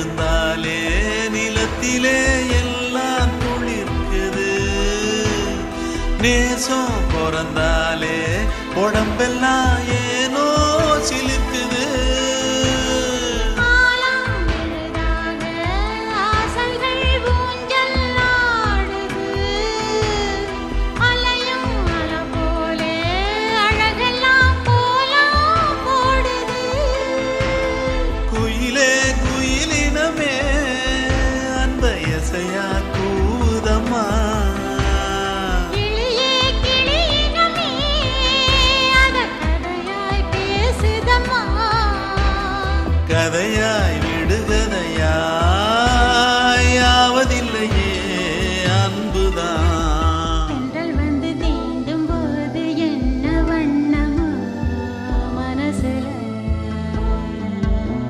எழுந்தாலே நிலத்திலே எல்லாம் குளிர்க்குது. நேசம் பிறந்தாலே உடம்பெல்லாம் கிளியினமே அத கதையாய் பேசுதம்மா. கதையாய் விடுகதை